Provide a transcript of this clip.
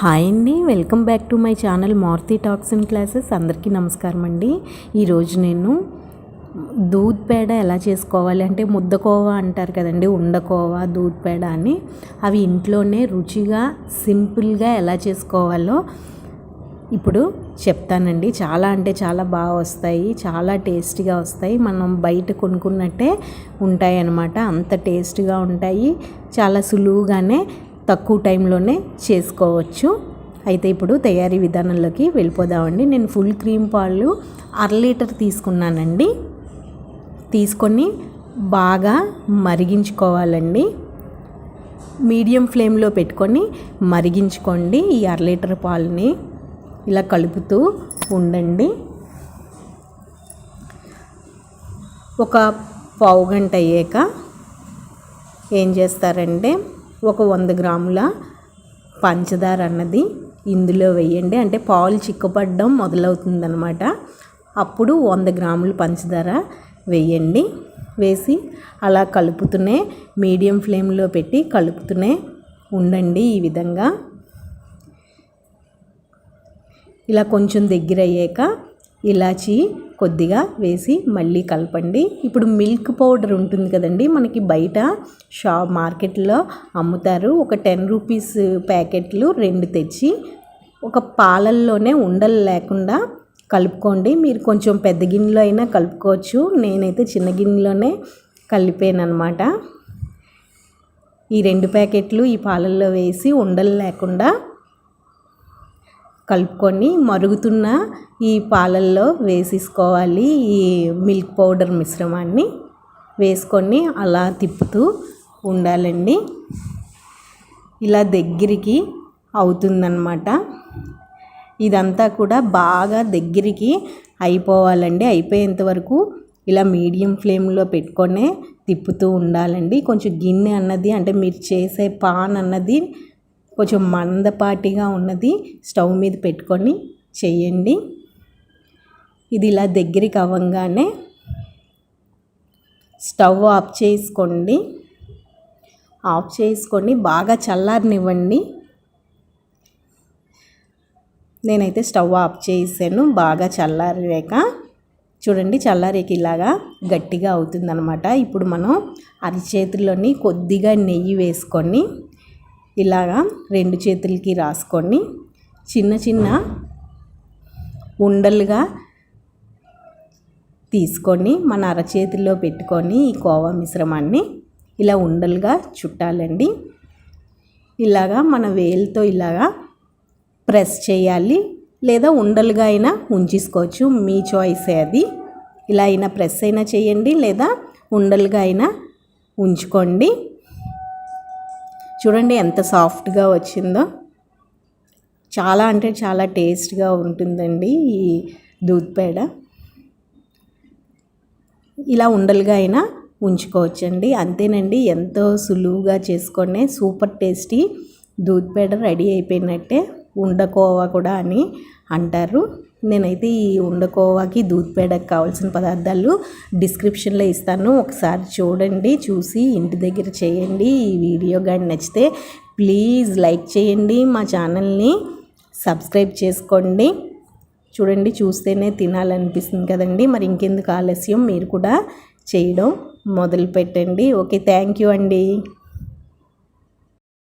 Hi అండి. Welcome back to my channel Maruti talks and classes. అందరికీ నమస్కారం అండి. ఈరోజు నేను దూద్ పేడ ఎలా చేసుకోవాలి అంటే ముద్దకోవా అంటారు కదండి ఉండకోవా దూద్ పేడ అని. అవి ఇంట్లోనే రుచిగా సింపుల్గా ఎలా చేసుకోవాలో ఇప్పుడు చెప్తానండి. చాలా అంటే చాలా బాగా వస్తాయి చాలా టేస్టీగా వస్తాయి. మనం బయట కొనుక్కున్నట్టే ఉంటాయి అన్నమాట అంత టేస్ట్గా ఉంటాయి. చాలా సులువుగానే తక్కువ టైంలోనే చేసుకోవచ్చు. అయితే ఇప్పుడు తయారీ విధానంలోకి వెళ్ళిపోదామండి. నేను ఫుల్ క్రీమ్ పాలు అర లీటర్ తీసుకున్నానండి. తీసుకొని బాగా మరిగించుకోవాలండి. మీడియం ఫ్లేమ్లో పెట్టుకొని మరిగించుకోండి ఈ అర లీటర్ పాలని. ఇలా కలుపుతూ ఉండండి. ఒక పావు గంట అయ్యాక ఏం చేస్తారంటే ఒక వంద గ్రాముల పంచదార అన్నది ఇందులో వేయండి. అంటే పాలు చిక్కపడడం మొదలవుతుందనమాట అప్పుడు వంద గ్రాములు పంచదార వేయండి. వేసి అలా కలుపుతూనే మీడియం ఫ్లేమ్లో పెట్టి కలుపుతూనే ఉండండి ఈ విధంగా. ఇలా కొంచెం దగ్గర అయ్యాక ఇలాచి కొద్దిగా వేసి మళ్ళీ కలపండి. ఇప్పుడు మిల్క్ పౌడర్ ఉంటుంది కదండి మనకి బయట షాప్ మార్కెట్లో అమ్ముతారు. ఒక టెన్ రూపీస్ ప్యాకెట్లు రెండు తెచ్చి ఒక పాలల్లోనే ఉండలు లేకుండా కలుపుకోండి. మీరు కొంచెం పెద్ద గిన్నెలో అయినా కలుపుకోవచ్చు. నేనైతే చిన్న గిన్నెలోనే కలిపాను ఈ రెండు ప్యాకెట్లు ఈ పాలల్లో వేసి ఉండలు లేకుండా కలుపుకొని మరుగుతున్న ఈ పాలల్లో వేసేసుకోవాలి. ఈ మిల్క్ పౌడర్ మిశ్రమాన్ని వేసుకొని అలా తిప్పుతూ ఉండాలండి. ఇలా దగ్గరికి అవుతుందన్నమాట. ఇదంతా కూడా బాగా దగ్గరికి అయిపోవాలండి. అయిపోయేంత వరకు ఇలా మీడియం ఫ్లేమ్లో పెట్టుకొనే తిప్పుతూ ఉండాలండి. కొంచెం గిన్నె అన్నది అంటే మీరు చేసే పాన్ అన్నది కొంచెం మందపాటిగా ఉన్నది స్టవ్ మీద పెట్టుకొని చేయండి. ఇది ఇలా దగ్గరికి అవ్వగానే స్టవ్ ఆఫ్ చేసుకోండి. ఆఫ్ చేసుకొని బాగా చల్లారనివ్వండి. నేనైతే స్టవ్ ఆఫ్ చేసాను బాగా చల్లారాక. చూడండి చల్లారేకి ఇలాగా గట్టిగా అవుతుందనమాట ఇప్పుడు మనం అరిచేతుల్లోని కొద్దిగా నెయ్యి వేసుకొని ఇలాగా రెండు చేతులకి రాసుకొని చిన్న చిన్న ఉండలుగా తీసుకొని మన అరచేతిలో పెట్టుకొని ఈ కోవా మిశ్రమాన్ని ఇలా ఉండలుగా చుట్టాలండి. ఇలాగా మన వేలుతో ఇలాగా ప్రెస్ చేయాలి. లేదా ఉండలుగా అయినా ఉంచేసుకోవచ్చు. మీ చాయిసే అది. ఇలా అయినా ప్రెస్ అయినా చేయండి. లేదా ఉండలుగా అయినా ఉంచుకోండి. చూడండి ఎంత సాఫ్ట్గా వచ్చిందో. చాలా అంటే చాలా టేస్ట్గా ఉంటుందండి ఈ దూద్ పేడ. ఇలా ఉండలుగా అయినా ఉంచుకోవచ్చండి. అంతేనండి ఎంతో సులువుగా చేసుకొని సూపర్ టేస్టీ దూద్ పేడ రెడీ అయిపోయినట్టే. ఉండకోవా కూడా అని అంటారు. నేనైతే ఈ ఉండకోవాకి దూద్ పేడకు కావాల్సిన పదార్థాలు డిస్క్రిప్షన్లో ఇస్తాను. ఒకసారి చూడండి చూసి ఇంటి దగ్గర చేయండి. ఈ వీడియో కానీ నచ్చితే ప్లీజ్ లైక్ చేయండి మా ఛానల్ని సబ్స్క్రైబ్ చేసుకోండి. చూడండి చూస్తేనే తినాలనిపిస్తుంది కదండి. మరి ఇంకెందుకు ఆలస్యం? మీరు కూడా చేయడం మొదలు పెట్టండి ఓకే థ్యాంక్ యూ అండి.